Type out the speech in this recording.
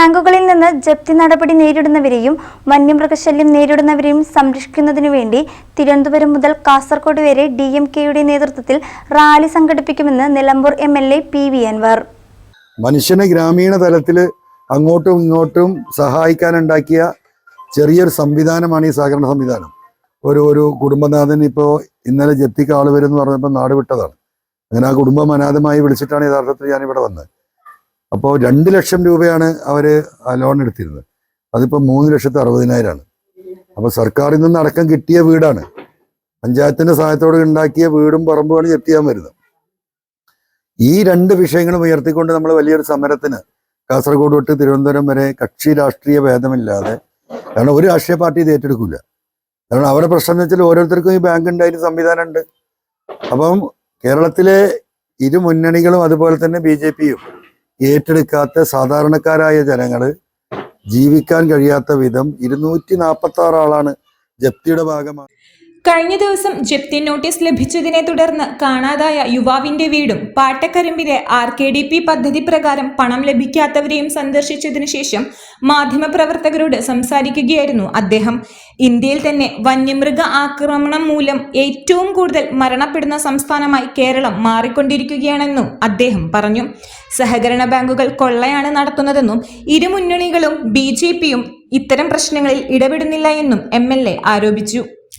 ബാങ്കുകളിൽ നിന്ന് ജപ്തി നടപടി നേരിടുന്നവരെയും വന്യമൃഗശല്യം നേരിടുന്നവരെയും സംരക്ഷിക്കുന്നതിനു വേണ്ടി തിരുവനന്തപുരം മുതൽ കാസർഗോഡ് വരെ ഡി എം കെയുടെ നേതൃത്വത്തിൽ റാലി സംഘടിപ്പിക്കുമെന്ന് Nilambur M L A P V Anvar. മനുഷ്യനെ ഗ്രാമീണ തലത്തിൽ അങ്ങോട്ടും ഇങ്ങോട്ടും സഹായിക്കാനുണ്ടാക്കിയ ചെറിയൊരു സംവിധാനമാണ് ഈ സഹകരണ സംവിധാനം. ഒരു ഒരു കുടുംബനാഥൻ ഇപ്പോൾ ഇന്നലെ ജപ്തിക്ക് ആൾ വരും എന്ന് പറഞ്ഞപ്പോൾ നാട് വിട്ടതാണ്. അങ്ങനെ ആ കുടുംബം അനാഥമായി വിളിച്ചിട്ടാണ് യഥാർത്ഥത്തിൽ ഞാനിവിടെ വന്നത്. അപ്പോൾ രണ്ട് ലക്ഷം രൂപയാണ് അവർ ലോൺ എടുത്തിരുന്നത്. അതിപ്പോൾ മൂന്ന് ലക്ഷത്തി അറുപതിനായിരമാണ് അപ്പോൾ സർക്കാരിൽ നിന്ന് അടക്കം കിട്ടിയ വീടാണ്. പഞ്ചായത്തിന്റെ സഹായത്തോടെ ഉണ്ടാക്കിയ വീടും പറമ്പുമാണ് ചെയ്യാൻ വരുന്നത്. ഈ രണ്ട് വിഷയങ്ങളും ഉയർത്തിക്കൊണ്ട് നമ്മൾ വലിയൊരു സമരത്തിന് കാസർഗോഡ് തൊട്ട് തിരുവനന്തപുരം വരെ കക്ഷി രാഷ്ട്രീയ ഭേദമില്ലാതെ കാരണം ഒരു രാഷ്ട്രീയ പാർട്ടി ഇത് ഏറ്റെടുക്കില്ല കാരണം അവരുടെ പ്രശ്നം എന്ന് വെച്ചാൽ ഓരോരുത്തർക്കും ഈ ബാങ്ക് ഉണ്ട് അതിന് സംവിധാനം ഉണ്ട്. അപ്പം കേരളത്തിലെ ഇരു മുന്നണികളും അതുപോലെ തന്നെ ബി ജെ പിയും ഏറ്റെടുക്കാത്ത സാധാരണക്കാരായ ജനങ്ങൾ ജീവിക്കാൻ കഴിയാത്ത വിധം ഇരുന്നൂറ്റി നാൽപ്പത്തി ആറ് ആളാണ് ജപ്തിയുടെ ഭാഗമാണ് കഴിഞ്ഞ ദിവസം ജപ്തി നോട്ടീസ് ലഭിച്ചതിനെ തുടർന്ന് കാണാതായ യുവാവിന്റെ വീടും പാട്ടക്കരമ്പിലെ ആർ കെ ഡി പി പദ്ധതി പ്രകാരം പണം ലഭിക്കാത്തവരെയും സന്ദർശിച്ചതിനു ശേഷം മാധ്യമപ്രവർത്തകരോട് സംസാരിക്കുകയായിരുന്നു അദ്ദേഹം. ഇന്ത്യയിൽ തന്നെ വന്യമൃഗ ആക്രമണം മൂലം ഏറ്റവും കൂടുതൽ മരണപ്പെടുന്ന സംസ്ഥാനമായി കേരളം മാറിക്കൊണ്ടിരിക്കുകയാണെന്നും അദ്ദേഹം പറഞ്ഞു. സഹകരണ ബാങ്കുകൾ കൊള്ളയാണ് നടത്തുന്നതെന്നും ഇരു മുന്നണികളും ബി ജെ പിയും ഇത്തരം പ്രശ്നങ്ങളിൽ ഇടപെടുന്നില്ല എന്നും എം എൽ എ ആരോപിച്ചു.